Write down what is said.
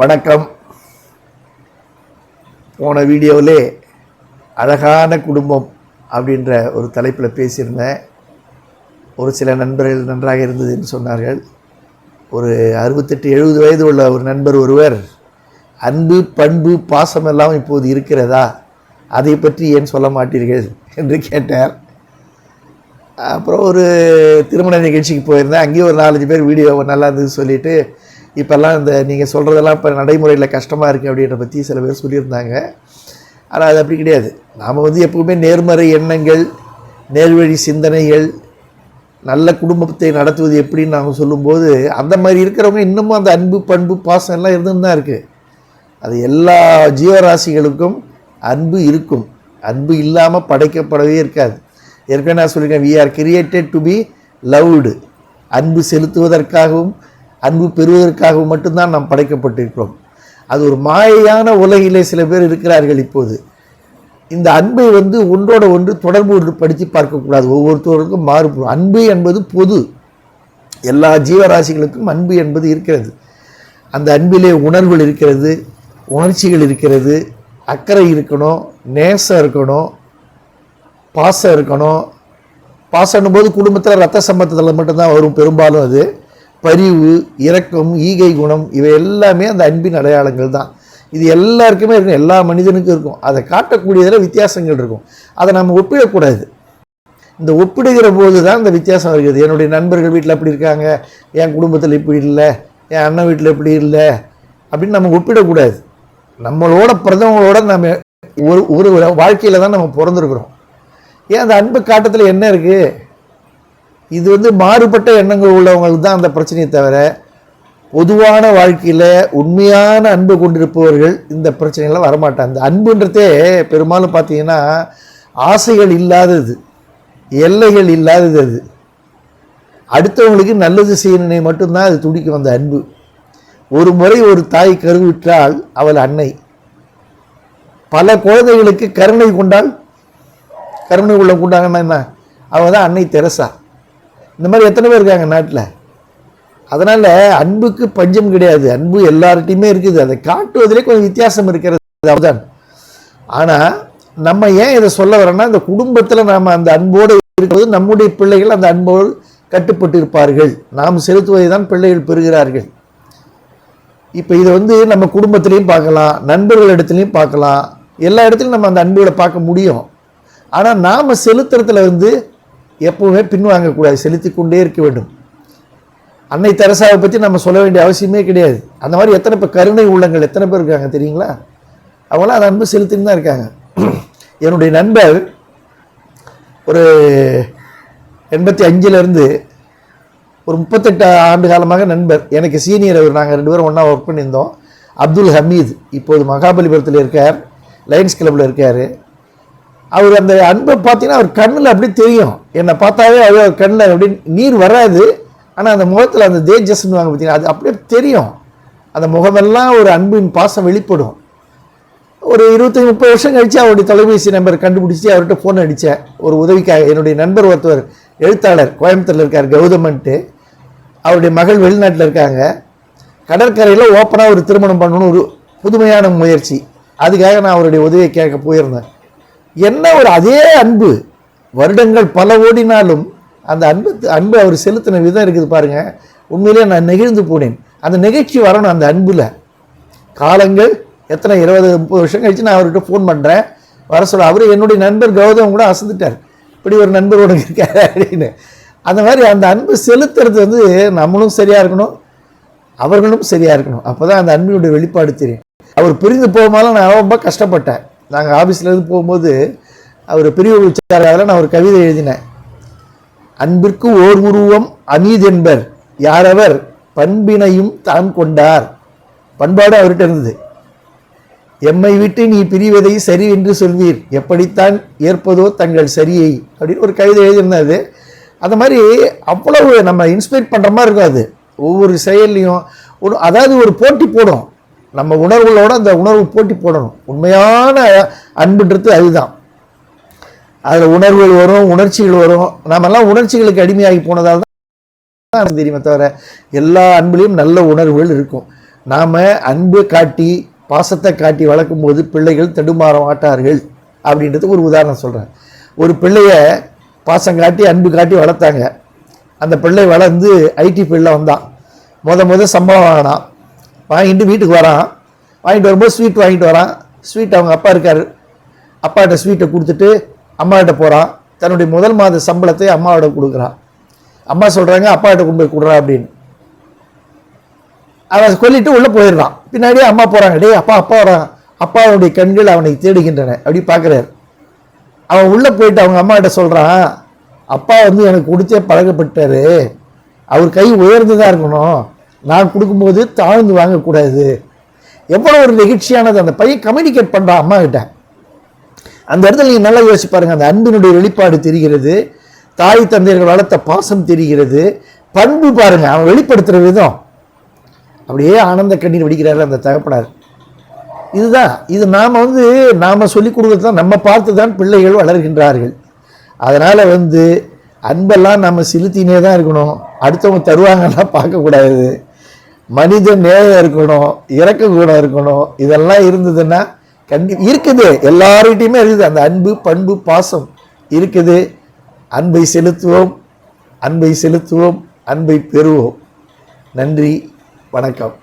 வணக்கம். போன வீடியோவிலே அழகான குடும்பம் அப்படின்ற ஒரு தலைப்பில் பேசியிருந்தேன். ஒரு சில நண்பர்கள் நன்றாக இருந்ததுன்னு சொன்னார்கள். ஒரு அறுபத்தெட்டு எழுபது வயது உள்ள ஒரு நண்பர் ஒருவர் அன்பு பண்பு பாசம் எல்லாம் இப்போது இருக்கிறதா? அதை பற்றி ஏன் சொல்ல மாட்டீர்கள்? என்று கேட்டார். அப்புறம் ஒரு திருமண நிகழ்ச்சிக்கு போயிருந்தேன். அங்கேயும் ஒரு நாலஞ்சு பேர் வீடியோ நல்லா இருந்தது சொல்லிவிட்டு இப்போல்லாம் இந்த நீங்கள் சொல்கிறதெல்லாம் இப்போ நடைமுறையில் கஷ்டமாக இருக்குது அப்படின்ற பற்றி சில பேர் சொல்லியிருந்தாங்க. ஆனால் அது அப்படி கிடையாது. நாம் வந்து எப்பவுமே நேர்மறை எண்ணங்கள் நேர்வழி சிந்தனைகள் நல்ல குடும்பத்தை நடத்துவது எப்படின்னு நாங்கள் சொல்லும்போது அந்த மாதிரி இருக்கிறவங்க இன்னமும் அந்த அன்பு பண்பு பாசம் எல்லாம் இருந்துன்னு தான் இருக்குது அது எல்லா ஜீவராசிகளுக்கும் அன்பு இருக்கும். அன்பு இல்லாமல் படைக்கப்படவே இருக்காது. ஏற்கனவே நான் சொல்லியிருக்கேன் we are created to be loved அன்பு செலுத்துவதற்காகவும் அன்பு பெறுவதற்காகவும் மட்டும்தான் நாம் படைக்கப்பட்டிருக்கிறோம். அது ஒரு மாயையான உலகிலே சில பேர் இருக்கிறார்கள் இப்போது. இந்த அன்பை வந்து ஒன்றோட ஒன்று தொடர்பு படித்து பார்க்கக்கூடாது. ஒவ்வொருத்தருக்கும் மாறுபடும். அன்பு என்பது பொது. எல்லா ஜீவராசிகளுக்கும் அன்பு என்பது இருக்கிறது. அந்த அன்பிலே உணர்வுகள் இருக்கிறது உணர்ச்சிகள் இருக்கிறது அக்கறை இருக்கணும் நேசம் இருக்கணும் பாசம் இருக்கணும். பாசம்னும் போது குடும்பத்தில் ரத்த சம்பந்தத்தில் மட்டும்தான் வரும். பெரும்பாலும் அது. பரிவு இரக்கம் ஈகை குணம் இவை எல்லாமே அந்த அன்பின் அடையாளங்கள் தான். இது எல்லாருக்குமே இருக்கும் எல்லா மனிதனுக்கும் இருக்கும். அதை காட்டக்கூடியதில் வித்தியாசங்கள் இருக்கும். அதை நம்ம ஒப்பிடக்கூடாது. இந்த ஒப்பிடுகிற போது தான் இந்த வித்தியாசம் இருக்குது என்னுடைய நண்பர்கள் வீட்டில் அப்படி இருக்காங்க என் குடும்பத்தில் இப்படி இல்லை என் அண்ணன் வீட்டில் இப்படி இல்லை அப்படின்னு நம்ம ஒப்பிடக்கூடாது. நம்மளோட பிறந்தவங்களோட நம்ம ஒரு ஒரு வாழ்க்கையில் தான் நம்ம பிறந்திருக்கிறோம். ஏன் அந்த அன்பு காட்டத்தில் என்ன இருக்குது இது வந்து மாறுபட்ட எண்ணங்கள் உள்ளவங்களுக்கு தான் அந்த பிரச்சனையை தவிர பொதுவான வாழ்க்கையில் உண்மையான அன்பு கொண்டிருப்பவர்கள் இந்த பிரச்சனைகள்லாம் வரமாட்டாங்க. அந்த அன்புன்றதே பெரும்பாலும் பார்த்தீங்கன்னா ஆசைகள் இல்லாதது எல்லைகள் இல்லாதது அது. அடுத்தவங்களுக்கு நல்லது செய்யணுனே மட்டும்தான் அது துடிக்கும் அந்த அன்பு. ஒரு முறை ஒரு தாய் கருவிட்டால் அவள் அன்னை. பல குழந்தைகளுக்கு கருணை கொண்டால் கருணை உள்ள கொண்டாங்கன்னா என்ன? அவள் தான் அன்னை தெரசா. இந்த மாதிரி எத்தனை பேர் இருக்காங்க நாட்டில்? அதனால் அன்புக்கு பஞ்சம் கிடையாது. அன்பு எல்லார்ட்டையுமே இருக்குது. அதை காட்டுவதிலே கொஞ்சம் வித்தியாசம் இருக்கிறது. அதுதான் ஆனால் நம்ம ஏன் இதை சொல்ல வரோன்னா இந்த குடும்பத்தில் நாம் அந்த அன்போடு இருக்கிறது நம்முடைய பிள்ளைகள் அந்த அன்போடு கட்டுப்பட்டு இருப்பார்கள் நாம் செலுத்துவதை தான் பிள்ளைகள் பெறுகிறார்கள். இப்போ இதை வந்து நம்ம குடும்பத்திலையும் பார்க்கலாம் நண்பர்கள் இடத்துலையும் பார்க்கலாம். எல்லா இடத்துலையும் நம்ம அந்த அன்புகளை பார்க்க முடியும். ஆனால் நாம் செலுத்துறதுல வந்து எப்பவுமே பின்வாங்கக்கூடாது செலுத்தி கொண்டே இருக்க வேண்டும். அன்னை தெரசாவை பற்றி நம்ம சொல்ல வேண்டிய அவசியமே கிடையாது. அந்த மாதிரி எத்தனை பேர் கருணை உள்ளங்கள் எத்தனை பேர் இருக்காங்க தெரியுங்களா? அவங்களாம் அந்த அன்பு செலுத்தின்னு தான் இருக்காங்க. என்னுடைய நண்பர் ஒரு எண்பத்தி அஞ்சிலேருந்து ஒரு முப்பத்தெட்டு ஆண்டு காலமாக நண்பர். எனக்கு சீனியர் அவர். நாங்கள் ரெண்டு பேரும் ஒன்றா ஒர்க் பண்ணியிருந்தோம். அப்துல் ஹமீத் இப்போது மகாபலிபுரத்தில் இருக்கார். லைன்ஸ் கிளப்பில் இருக்கார். அவர் அந்த அன்பை பார்த்தீங்கன்னா அவர் கண்ணில் அப்படி தெரியும். என்னை பார்த்தாவே அவர் கண்ணில் அப்படி நீர் வராது. ஆனால் அந்த முகத்தில் அந்த தேஜஸ்ன்னு வாங்க பார்த்தீங்கன்னா அது அப்படியே தெரியும். அந்த முகமெல்லாம் ஒரு அன்பின் பாசம் வெளிப்படும். ஒரு இருபத்தஞ்சி முப்பது வருஷம் கழிச்சு அவருடைய தொலைபேசி நம்பர் கண்டுபிடிச்சி அவர்கிட்ட ஃபோன் அடித்தேன் ஒரு உதவிக்காக என்னுடைய நண்பர் ஒருத்தவர் எழுத்தாளர் கோயம்புத்தூரில் இருக்கார் கௌதமன்ட்டு. அவருடைய மகள் வெளிநாட்டில் இருக்காங்க. கடற்கரையில் ஓப்பனாக ஒரு திருமணம் பண்ணணும்னு ஒரு புதுமையான முயற்சி. அதுக்காக நான் அவருடைய உதவியை கேட்க போயிருந்தேன். என்ன ஒரு அதே அன்பு வருடங்கள் பல ஓடினாலும் அந்த அன்பு அன்பு அவர் செலுத்தின விதம் இருக்குது பாருங்கள் உண்மையிலேயே நான் நெகிழ்ந்து போனேன். அந்த நிகழ்ச்சி வரணும் அந்த அன்பில். காலங்கள் எத்தனை இருபது முப்பது வருஷம் கழித்து நான் அவர்கிட்ட ஃபோன் பண்ணுறேன் வர சொல்ல அவர் என்னுடைய நண்பர் கௌதம் கூட அசந்துட்டார். இப்படி ஒரு நண்பர் இருக்கார் இருக்காரு அப்படின்னு. அந்த மாதிரி அந்த அன்பு செலுத்துறது வந்து நம்மளும் சரியாக இருக்கணும் அவர்களும் சரியாக இருக்கணும். அப்போ தான் அந்த அன்பினுடைய வெளிப்பாடு தெரியும். அவர் பிரிந்து போகும்போது நான் ரொம்ப கஷ்டப்பட்டேன். நாங்கள் ஆஃபீஸ்லேருந்து போகும்போது அவர் பிரிவு உச்சாரில் நான் ஒரு கவிதை எழுதினேன். அன்பிற்கு ஓர் உருவம் அநீதென்பர் யாரவர் பண்பினையும் தான் கொண்டார். பண்பாடு அவர்கிட்ட இருந்தது. எம்மை விட்டு நீ பிரிவதை சரி என்று சொல்வீர். எப்படித்தான் ஏற்பதோ தங்கள் சரியை? அப்படின்னு ஒரு கவிதை எழுதியிருந்தது அந்த மாதிரி அவ்வளவு நம்ம இன்ஸ்பைர் பண்ணுற மாதிரி இருக்கும் அது. ஒவ்வொரு செயல்லையும் ஒரு அதாவது ஒரு போட்டி போடும். நம்ம உணர்வுகளோட அந்த உணர்வு போட்டி போடணும். உண்மையான அன்புன்றது அதுதான். அதில் உணர்வுகள் வரும் உணர்ச்சிகள் வரும். நாமெல்லாம் உணர்ச்சிகளுக்கு அடிமையாகி போனதால் தான் தெரியுமே தவிர எல்லா அன்புலேயும் நல்ல உணர்வுகள் இருக்கும். நாம் அன்பு காட்டி பாசத்தை காட்டி வளர்க்கும்போது பிள்ளைகள் தடுமாற மாட்டார்கள் அப்படின்றதுக்கு ஒரு உதாரணம் சொல்கிறேன் ஒரு பிள்ளைய பாசம் காட்டி அன்பு காட்டி வளர்த்தாங்க. அந்த பிள்ளை வளர்ந்து ஐடி ஃபீல்டில் வந்தான். முத முத சம்பளம் வாங்கினான். வாங்கிட்டு வீட்டுக்கு வரான். வாங்கிட்டு வரும்போது ஸ்வீட் வாங்கிட்டு வரான். ஸ்வீட் அவங்க அப்பா இருக்கார். அப்பாட்ட ஸ்வீட்டை கொடுத்துட்டு அம்மாகிட்ட போகிறான் தன்னுடைய முதல் மாத சம்பளத்தை அம்மாவோட கொடுக்குறான். அம்மா சொல்கிறாங்க அப்பாகிட்ட கொண்டு போய் கொடுறா அப்படின்னு. அவன் சொல்லிட்டு உள்ளே போயிடுறான். பின்னாடியே அம்மா போகிறாங்க டே அப்பா அப்பா வரான். அப்பாவுடைய கண்கள் அவனை தேடுகின்றன. அப்படி பார்க்குறாரு. அவன் உள்ளே போயிட்டு அவங்க அம்மாகிட்ட சொல்கிறான் அப்பா வந்து எனக்கு கொடுத்தே பழகப்பட்டாரு. அவர் கை உயர்ந்து தான் இருக்கணும். நான் கொடுக்கும்போது தாழ்ந்து வாங்கக்கூடாது. எவ்வளோ ஒரு நெகிழ்ச்சியானது அந்த பையன் கம்யூனிகேட் பண்ணுறான் அம்மா கிட்ட. அந்த இடத்துல நீங்கள் நல்லா யோசிச்சு பாருங்கள் அந்த அன்பினுடைய வெளிப்பாடு தெரிகிறது தாய் தந்தையர்கள் வளர்த்த பாசம் தெரிகிறது பண்பு பாருங்கள் அவன் வெளிப்படுத்துகிற விதம். அப்படியே ஆனந்த கண்ணீர் வடிக்கிறார் அந்த தகப்பனார். இதுதான் இது நாம் வந்து நாம் சொல்லிக் கொடுக்குறது தான் நம்ம பார்த்து தான் பிள்ளைகள் வளர்கின்றார்கள். அதனால் வந்து அன்பெல்லாம் நம்ம செலுத்தினே தான் இருக்கணும். அடுத்தவங்க தருவாங்கலாம் பார்க்கக்கூடாது மனித நேயம் இருக்கணும் இறக்க குணம் இருக்கணும் இதெல்லாம் இருந்ததுன்னா கண்டி இருக்குது. எல்லார்கிட்டையுமே இருக்குது. அந்த அன்பு பண்பு பாசம் இருக்குது. அன்பை செலுத்துவோம் அன்பை செலுத்துவோம் அன்பை பெறுவோம். நன்றி வணக்கம்.